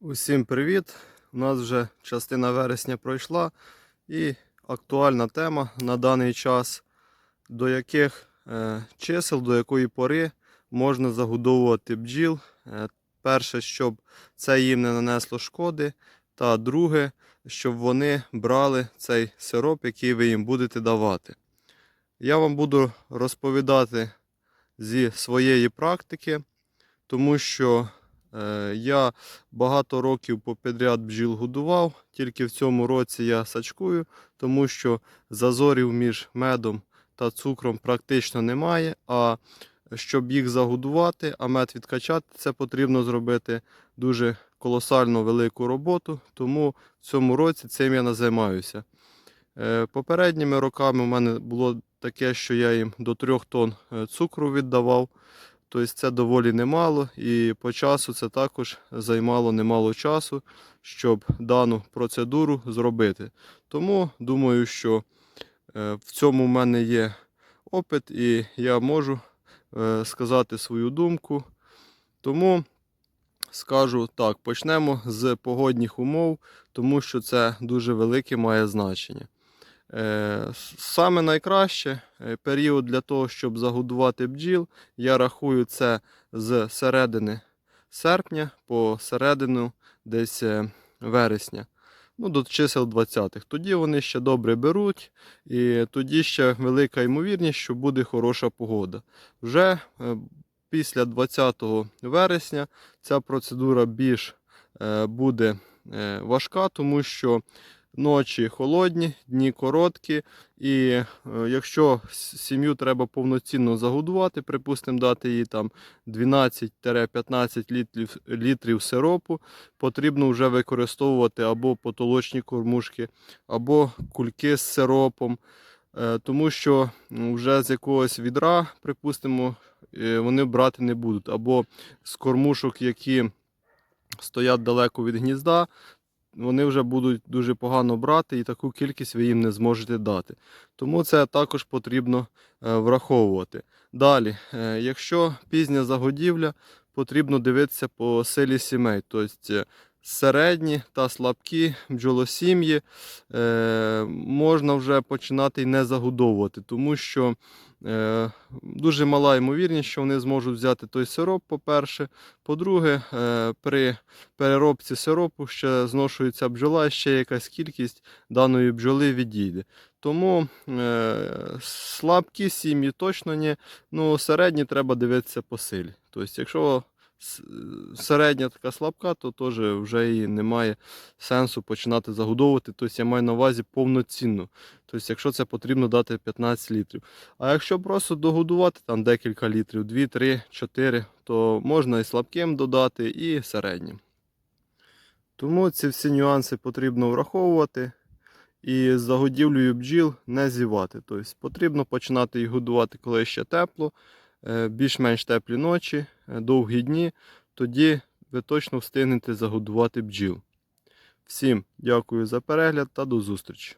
Усім привіт! У нас вже частина вересня пройшла і актуальна тема на даний час, до яких е, чисел, до якої пори можна загодовувати бджіл. Перше, щоб це їм не нанесло шкоди, та друге, щоб вони брали цей сироп, який ви їм будете давати. Я вам буду розповідати зі своєї практики, тому що Е, Я багато років попідряд бджіл годував, тільки в цьому році я сачкую, тому що зазорів між медом та цукром практично немає. А щоб їх загодувати, а мед відкачати, це потрібно зробити дуже колосально велику роботу. Тому в цьому році цим я не займаюся. Е, Попередніми роками у мене було таке, що я їм до 3 тонн е, цукру віддавав. Тобто це доволі немало, і по часу це також займало немало часу, щоб дану процедуру зробити. Тому думаю, що е, в цьому в мене є опит, і я можу сказати свою думку. Тому скажу так, почнемо з погодних умов, тому що це дуже велике має значення. Е, Саме найкраще е, період для того, щоб загодувати бджіл, я рахую це з середини серпня по середину десь е, вересня. Ну, до чисел 20-х. Тоді вони ще добре беруть, і тоді ще велика ймовірність, що буде хороша погода. Вже е, після 20 вересня ця процедура більш е, буде е, важка, тому що ночі холодні, дні короткі. І е, якщо сім'ю треба повноцінно загодувати, припустимо, дати їй там 12-15 літрів, літрів сиропу, потрібно вже використовувати або потолочні кормушки, або кульки з сиропом. Е, Тому що вже з якогось відра, припустимо, е, вони брати не будуть. Або з кормушок, які стоять далеко від гнізда, вони вже будуть дуже погано брати і таку кількість ви їм не зможете дати. Тому це також потрібно е, враховувати. Далі, е, якщо пізня загодівля, потрібно дивитися по силі сімей. Тобто середні та слабкі бджолосім'ї е, можна вже починати і не загодовувати, тому що е, дуже мала ймовірність, що вони зможуть взяти той сироп, по-перше. По-друге, е, при переробці сиропу ще зношується бджола, ще якась кількість даної бджоли відійде. Тому слабкі сім'ї точно ні. Ну, середні треба дивитися по силі. Тобто, якщо середня така слабка, то теж вже і немає сенсу починати загодовувати. Тобто я маю на увазі повноцінну. Тобто, якщо це потрібно дати 15 літрів. А якщо просто догодувати там декілька літрів, 2, 3, 4, то можна і слабким додати, і середнім. Тому ці всі нюанси потрібно враховувати. І з загодівлею бджіл не зівати. Тобто потрібно починати їх годувати, коли ще тепло, е, більш-менш теплі ночі, е, довгі дні. Тоді ви точно встигнете загодувати бджіл. Всім дякую за перегляд та до зустрічі!